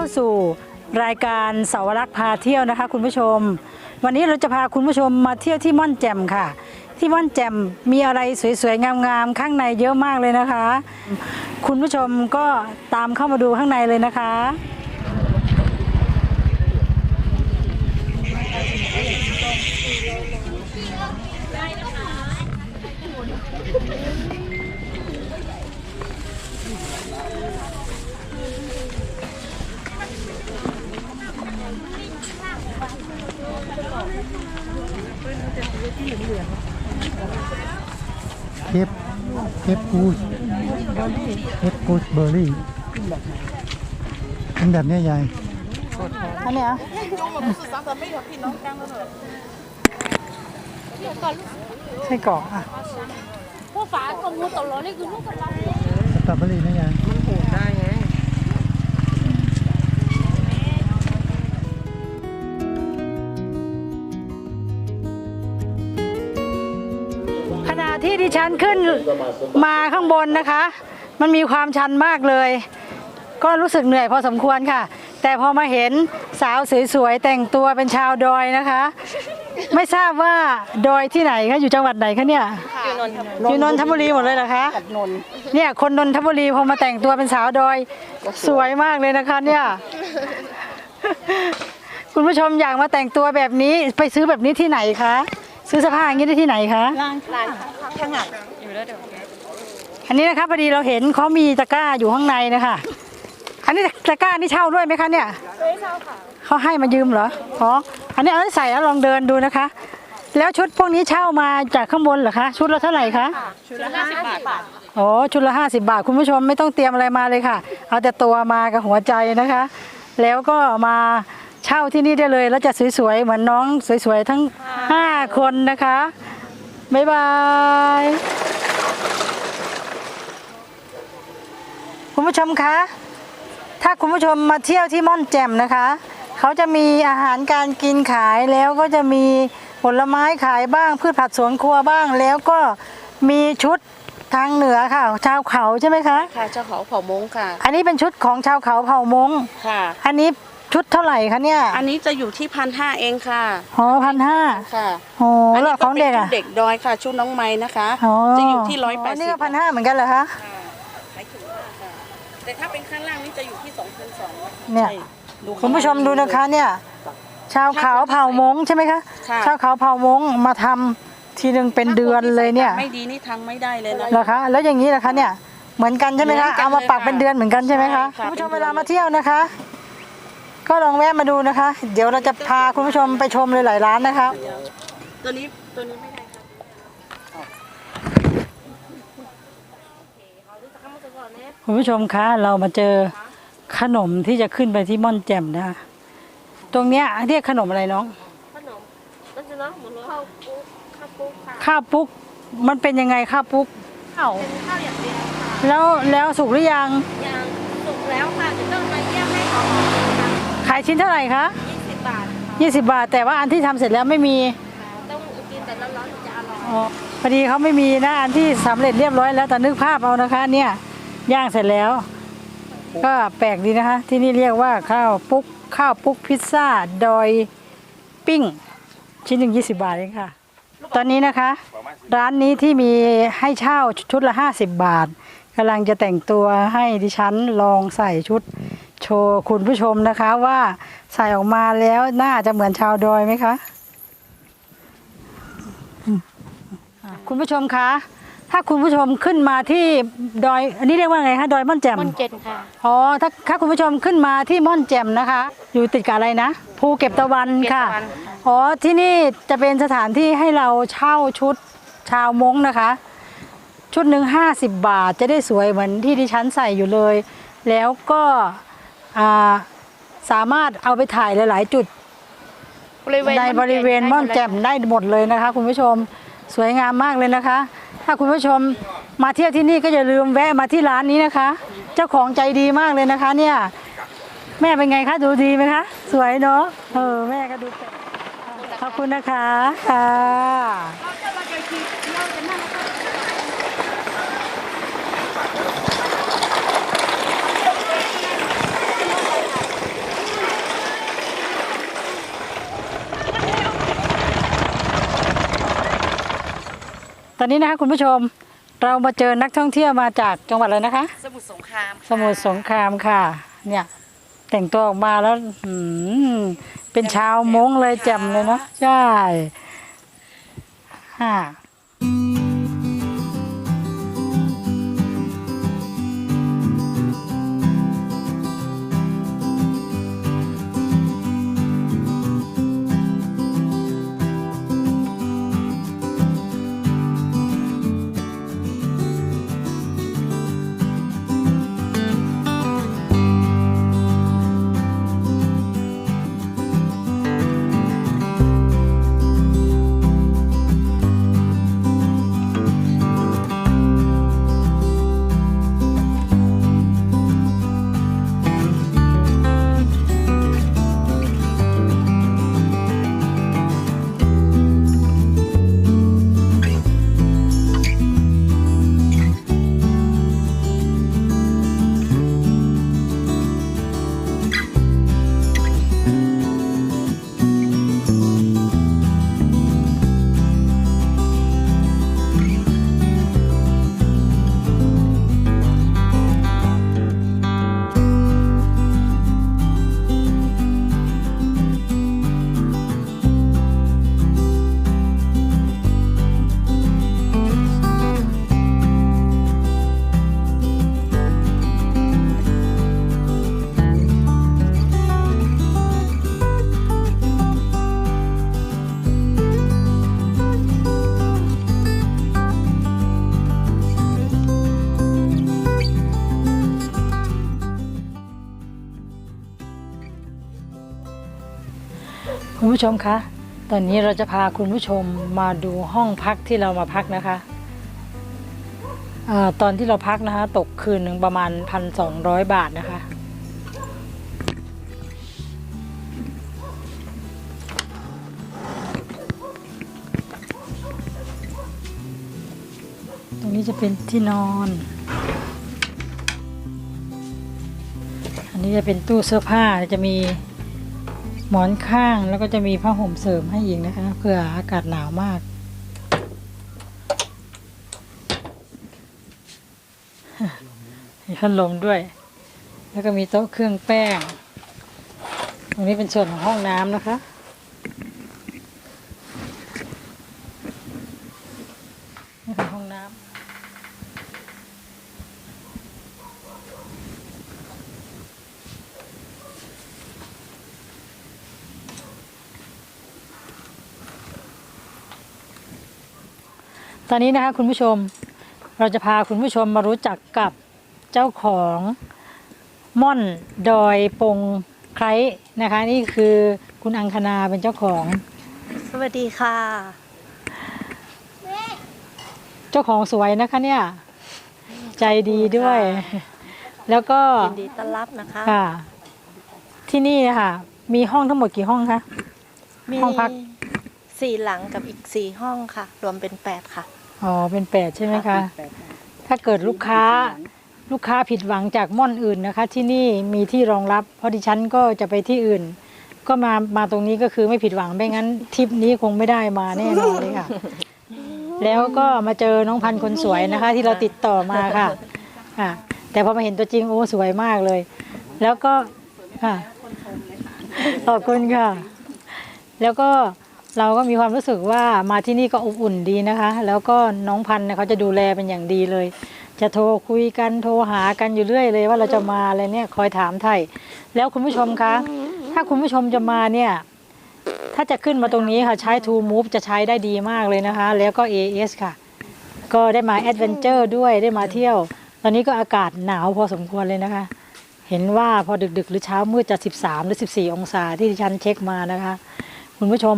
เข้าสู่รายการเสาวรักษ์พาเที่ยวนะคะ คุณผู้ชม วันนี้เราจะพาคุณผู้ชมมาเที่ยวที่ม่อนแจ่มค่ะ ที่ม่อนแจ่มมีอะไรสวยๆงามๆข้างในเยอะมากเลยนะคะ คุณผู้ชมก็ตามเข้ามาดูข้างในเลยนะคะ เคปเคปกูสเคปกูสเบอร์รี่เป็นแบบเนี้ยยายอันเนี้ยใช่กรอกอะพวกฝาก็มูตลอดนี่คือลูกกระลาสตรอเบอร์รี่นะยาย ที่ดิฉันขึ้นมาข้างบนนะคะ มันมีความชันมากเลย ก็รู้สึกเหนื่อยพอสมควรค่ะ แต่พอมาเห็นสาวสวยๆแต่งตัวเป็นชาวดอยนะคะ ไม่ทราบว่าดอยที่ไหนคะอยู่จังหวัดไหนคะเนี่ยอยู่นนทบุรีหมดเลยเหรอคะเนี่ยคนนนทบุรีพอมาแต่งตัวเป็นสาวดอยสวยมากเลยนะคะเนี่ยคุณผู้ชมอยากมาแต่งตัวแบบนี้ไปซื้อแบบนี้ที่ไหนคะ ซื้อเสื้อผ้าอย่างนี้ได้ที่ไหนคะอันนี้นะคะพอดีเราเห็นเขามีตะกร้าอยู่ข้างในนะคะอันนี้ตะกร้านี่เช่าด้วยไหมคะเนี่ยไม่เช่าค่ะเขาให้มายืมเหรออ๋ออันนี้เอาไว้ใส่แล้วลองเดินดูนะคะ แล้วชุดพวกนี้เช่ามาจากข้างบนเหรอคะชุดละเท่าไหร่คะชุดละห้าสิบบาทโอ้ชุดละห้าสิบาทคุณผู้ชมไม่ต้องเตรียมอะไรมาเลยค่ะ เอาแต่ตัวมากับหัวใจนะคะ แล้วก็มา เช่าที่นี่ได้เลยแล้วจะสวยๆเหมือนน้องสวยๆทั้งห้าคนนะคะ บ๊ายบายคุณผู้ชมคะถ้าคุณผู้ชมมาเที่ยวที่ม่อนแจ่มนะคะ เขาจะมีอาหารการกินขายแล้วก็จะมีผลไม้ขายบ้างพืชผักสวนครัวบ้าง แล้วก็มีชุดทางเหนือค่ะ ชาวเขาใช่ไหมคะ ค่ะเจ้าเขาเผ่ามงค่ะ อันนี้เป็นชุดของชาวเขาเผ่ามงค่ะ อันนี้ ชุดเท่าไหร่คะเนี่ยอันนี้จะอยู่ที่พันห้าเองค่ะอ๋อพันห้าค่ะโอ้แล้วของเด็กป็นอะชุเด็กดอยค่ะชุดน้องไม้นะคะอ๋อจะอยู่ที่ร้อยแปดนี่สิบก็พันห้าเหมือนกันเหรอคะแต่ถ้าเป็นข้างล่างนี่จะอยู่ที่สองพันสองเนี่ยคุณผู้ชมดูนะคะเนี่ยชาวเขาเผ่ามงใช่ไหมคะค่ะชาวเขาเผ่ามงมาทำทีหนึ่งเป็นเดือนเลยเนี่ยไม่ดีนี่ทางไม่ได้เลยนะเหรอคะแล้วอย่างนี้นะคะเนี่ยเหมือนกันใช่ไหมเหมืคะอนกันเอามาปักเลยค่ะเป็นเดือนเหมือนกันใช่ไหมคะใช่ค่ะคุณผู้ชมเป็นเวเดือนลามาเที่ยวนะคะ ก็ลองแวะมาดูนะคะ เดี๋ยวเราจะพาคุณผู้ชมไปชมเลยหลายร้านนะคะตัวนี้ตัวนี้ไม่ได้ค่ะคุณผู้ชมคะเรามาเจอขนมที่จะขึ้นไปที่ม่อนแจ่มนะคะตรงเนี้ยเรียกขนมอะไรน้อง ขนมมันจะน้องเหมือนข้าวปุ๊กข้าวปุ๊กค่ะข้าวปุ๊กมันเป็นยังไงข้าวปุ๊กข้าวเป็นข้าวอย่างเดียวค่ะแล้วแล้วสุกหรือยังยางสุกแล้วค่ะจะต้องมาเยี่ยมให้หอมๆค่ะ ขายชิ้นเท่าไหร่คะยี่สิบบาทค่ะ20 บาท แต่ว่าอันที่ทำเสร็จแล้วไม่มีต้องกินแต่ร้อนๆถึงจะอร่อยอ๋อพอดีเขาไม่มีนะอันที่สำเร็จเรียบร้อยแล้วแต่นึกภาพเอานะคะ เนี่ยย่างเสร็จแล้ว ก็แปลกดีนะคะ ที่นี่เรียกว่าข้าวปุ๊กข้าวปุ๊กพิซซ่าดอยปิ้ง ชิ้นหนึ่ง20 บาทเองค่ะ ตอนนี้นะคะ ร้านนี้ที่มีให้เช่าชุดละ 50 บาทกำลังจะแต่งตัวให้ดิฉันลองใส่ชุดโชว์คุณผู้ชมนะคะว่าใส่ออกมาแล้วน่าจะเหมือนชาวดอยไหมคะ คุณผู้ชมคะ ถ้าคุณผู้ชมขึ้นมาที่ดอย อันนี้เรียกว่าไงคะ ดอยม่อนแจ่มมันเจ็ดค่ะ อ๋อ ถ้าถ้าคุณผู้ชมขึ้นมาที่ม่อนแจ่มนะคะ อยู่ติดกับอะไรนะ ภูเก็บตะวันค่ะ อ๋อ ที่นี่จะเป็นสถานที่ให้เราเช่าชุดชาวมงนะคะ ชุดหนึ่งห้าสิบบาทจะได้สวยเหมือนที่ดิฉันใส่อยู่เลย แล้วก็อ่า สามารถเอาไปถ่ายหลาย ๆ จุด ในบริเวณม่อนแจ่มได้หมดเลยนะคะ คุณผู้ชมสวยงามมากเลยนะคะ ถ้าคุณผู้ชมมาเที่ยวที่นี่ก็อย่าลืมแวะมาที่ร้านนี้นะคะ เจ้าของใจดีมากเลยนะคะ เนี่ย แม่เป็นไงคะดูดีไหมคะ สวยเนาะเออแม่ก็ดูเป็นขอบคุณนะคะค่ะ ตอนนี้นะคะคุณผู้ชมเรามาเจอนักท่องเที่ยวมาจากจังหวัดอะไรนะคะ สมุทรสงครามค่ะสมุทรสงครามค่ะ เนี่ย แต่งตัวออกมาแล้วหืมเป็นชาวมงเลยแจ่มเลยเนาะใช่ฮ่า คุณผู้ชมคะ ตอนนี้เราจะพาคุณผู้ชมมาดูห้องพักที่เรามาพักนะคะออตอนที่เราพักนะคะ ตกคืนหนึ่งประมาณพันสองร้อยบาทนะคะ ตรงนี้จะเป็นที่นอน อันนี้จะเป็นตู้เสื้อผ้าจะมี หมอนข้างแล้วก็จะมีผ้าห่มเสริมให้อีกนะคะเผื่ออากาศหนาวมาก มีพัดลมด้วย แล้วก็มีโต๊ะเครื่องแป้ง ตรงนี้เป็นส่วนของห้องน้ำนะคะ นี่คือห้องน้ำ ตอนนี้นะคะคุณผู้ชมเราจะพาคุณผู้ชมมารู้จักกับเจ้าของม่อนดอยปงไคร้นะคะ นี่คือคุณอังคณาเป็นเจ้าของ สวัสดีค่ะ เจ้าของสวยนะคะเนี่ย ใจดีด้วย แล้วก็ยินดีต้อนรับนะคะค่ะ ที่นี่นะคะมีห้องทั้งหมดกี่ห้องคะมีห้องพักสี่หลังกับอีกสี่ห้องค่ะ รวมเป็นแปดค่ะ อ๋อเป็นแปดใช่ไหมคะถ้าเกิดลูกค้าลูกค้าผิดหวังจากม่อนอื่นนะคะ ที่นี่มีที่รองรับ เพราะดิฉันก็จะไปที่อื่น ก็มามาตรงนี้ก็คือไม่ผิดหวังไม่งั้นทริปนี้คงไม่ได้มาแน่นอนเลยค่ะ แล้วก็มาเจอน้องพันธุ์คนสวยนะคะ ที่เราติดต่อมาค่ะค่ะ แต่พอมาเห็นตัวจริงโอ้สวยมากเลย แล้วก็ค่ะขอบคุณค่ะ แล้วก็ เราก็มีความรู้สึกว่ามาที่นี่ก็อบอุ่นดีนะคะ แล้วก็น้องพันธ์เนี่ยเขาจะดูแลเป็นอย่างดีเลย จะโทรคุยกันโทรหากันอยู่เรื่อยเลย ว่าเราจะมาอะไรเนี่ยคอยถามไทยแล้วคุณผู้ชมคะ ถ้าคุณผู้ชมจะมาเนี่ยถ้าจะขึ้นมาตรงนี้ค่ะใช้ True Move จะใช้ได้ดีมากเลยนะคะ แล้วก็ AS ค่ะ ก็ได้มาแอดเวนเจอร์ด้วยได้มาเที่ยว ตอนนี้ก็อากาศหนาวพอสมควรเลยนะคะ เห็นว่าพอดึกๆ หรือเช้ามืดจะ 13 หรือ 14 องศาที่ดิฉันเช็คมานะคะ คุณผู้ชม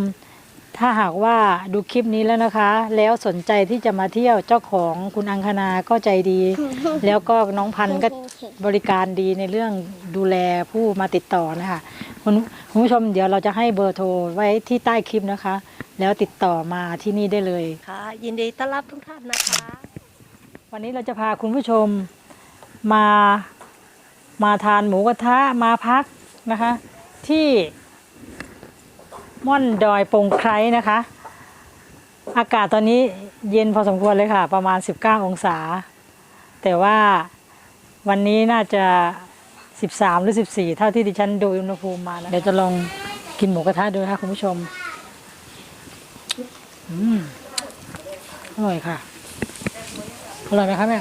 ถ้าหากว่าดูคลิปนี้แล้วนะคะ แล้วสนใจที่จะมาเที่ยวเจ้าของคุณอังคณาก็ใจดี แล้วก็น้องพันธุ์ก็บริการดีในเรื่องดูแลผู้มาติดต่อนะคะคุณคุณผู้ชมเดี๋ยวเราจะให้เบอร์โทรไว้ที่ใต้คลิปนะคะ แล้วติดต่อมาที่นี่ได้เลย ค่ะ ยินดีต้อนรับทุกท่านนะคะ วันนี้เราจะพาคุณผู้ชมมามาทานหมูกระทะมาพักนะคะ ที่ ม่อนดอยปงไคร้นะคะ อากาศตอนนี้เย็นพอสมควรเลยค่ะ ประมาณ 19 องศา แต่ว่าวันนี้น่าจะ 13 หรือ 14 เท่าที่ดิฉันดูอุณหภูมิมานะเดี๋ยวจะลองกินหมูกระทะดูนะคะคุณผู้ชมอืมอร่อยค่ะ อร่อยไหมคะแม่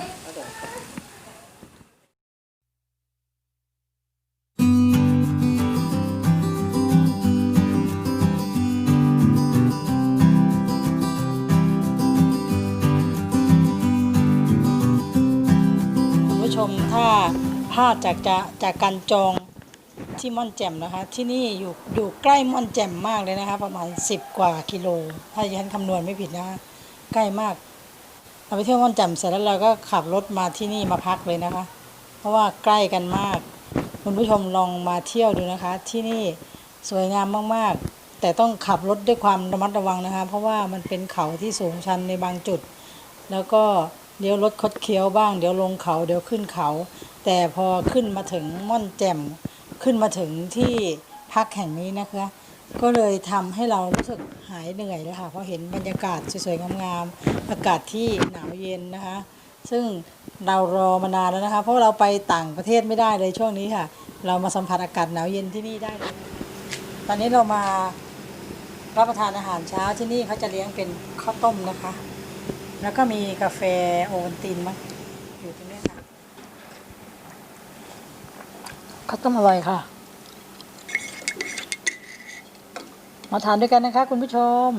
มถ้าพลาดจากจะจากการจองที่ม่อนแจ่มนะคะ ที่นี่อยู่อยู่ใกล้ม่อนแจ่มมากเลยนะคะ ประมาณ 10 กว่ากิโล ถ้าฉันคำนวณไม่ผิดนะคะใกล้มากเราไปเที่ยวม่อนแจ่มเสร็จแล้วเราก็ขับรถมาที่นี่มาพักเลยนะคะ เพราะว่าใกล้กันมาก คุณผู้ชมลองมาเที่ยวดูนะคะ ที่นี่สวยงามมากๆ แต่ต้องขับรถด้วยความระมัดระวังนะคะ เพราะว่ามันเป็นเขาที่สูงชันในบางจุด แล้วก็ เดี๋ยวรถคดเคี้ยวบ้าง เดี๋ยวลงเขาเดี๋ยวขึ้นเขา แต่พอขึ้นมาถึงม่อนแจ่มขึ้นมาถึงที่พักแห่งนี้นะคะ ก็เลยทำให้เรารู้สึกหายเหนื่อยเลยค่ะเพราะเห็นบรรยากาศสวยๆงามๆอากาศที่หนาวเย็นนะคะ ซึ่งเรารอมานานแล้วนะคะ เพราะเราไปต่างประเทศไม่ได้เลยช่วงนี้ค่ะ เรามาสัมผัสอากาศหนาวเย็นที่นี่ได้เลยตอนนี้เรามารับประทานอาหารเช้าที่นี่เขาจะเลี้ยงเป็นข้าวต้มนะคะ แล้วก็มีกาแฟโอวัลตินมั้งอยู่ตรงนี้ค่ะข้าวต้มอร่อยค่ะ มาทานด้วยกันนะคะ คุณผู้ชม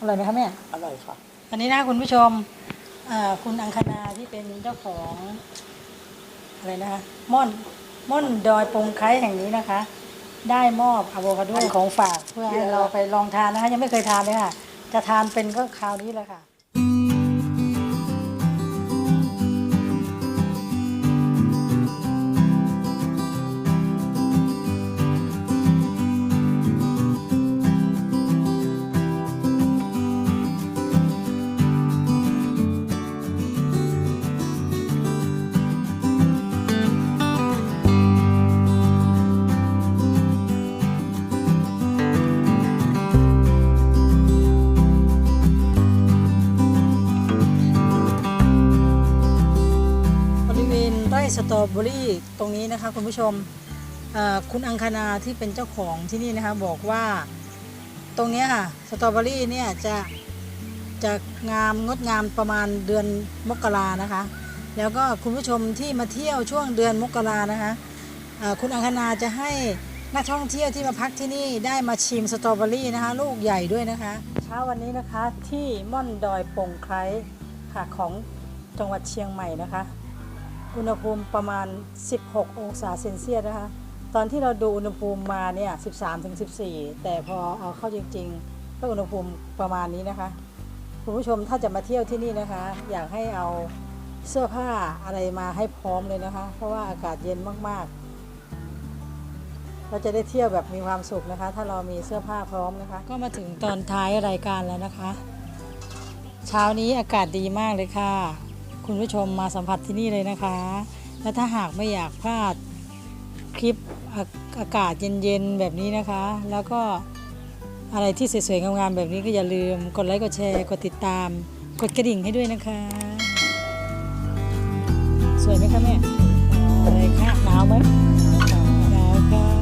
อร่อยไหมคะแม่ อร่อยค่ะ อันนี้นะคุณผู้ชมอ่าคุณอังคณาที่เป็นเจ้าของอะไรนะคะม่อนม่อนดอยปงไคร้แห่งนี้นะคะ ได้มอบอะโวคาโดของฝากเพื่อให้เราไปลองทานนะคะ ยังไม่เคยทานเลยค่ะ จะทานเป็นก็คราวนี้เลยค่ะ สตรอเบอรี่ตรงนี้นะคะคุณผู้ชมคุณอังคณาที่เป็นเจ้าของที่นี่นะคะบอกว่าตรงนี้ค่ะสตรอเบอรี่เนี่ยจะจะงามงดงามประมาณเดือนมกรานะคะ แล้วก็คุณผู้ชมที่มาเที่ยวช่วงเดือนมกรานะคะคุณอังคณาจะให้นักท่องเที่ยวที่มาพักที่นี่ได้มาชิมสตรอเบอรี่นะคะ ลูกใหญ่ด้วยนะคะเช้าวันนี้นะคะที่ม่อนดอยปงไคร้ค่ะของจังหวัดเชียงใหม่นะคะ อุณหภูมิประมาณ 16 องศาเซนเซียสนะคะ ตอนที่เราดูอุณหภูมิมาเนี่ย 13ถึง14 แต่พอเอาเข้าจริงๆ ก็อุณหภูมิประมาณนี้นะคะ คุณผู้ชมถ้าจะมาเที่ยวที่นี่นะคะ อยากให้เอาเสื้อผ้าอะไรมาให้พร้อมเลยนะคะ เพราะว่าอากาศเย็นมากๆ เราจะได้เที่ยวแบบมีความสุขนะคะ ถ้าเรามีเสื้อผ้าพร้อมนะคะ ก็มาถึงตอนท้ายรายการแล้วนะคะ เช้านี้อากาศดีมากเลยค่ะ คุณผู้ชมมาสัมผัสที่นี่เลยนะคะ และถ้าหากไม่อยากพลาดคลิปอากาศเย็นๆแบบนี้นะคะ แล้วก็อะไรที่สวยๆงามๆแบบนี้ก็อย่าลืมกดไลค์กดแชร์กดติดตาม กดกระดิ่งให้ด้วยนะคะ สวยไหมคะแม่อะไรคะหนาวไหมหนาวค่ะ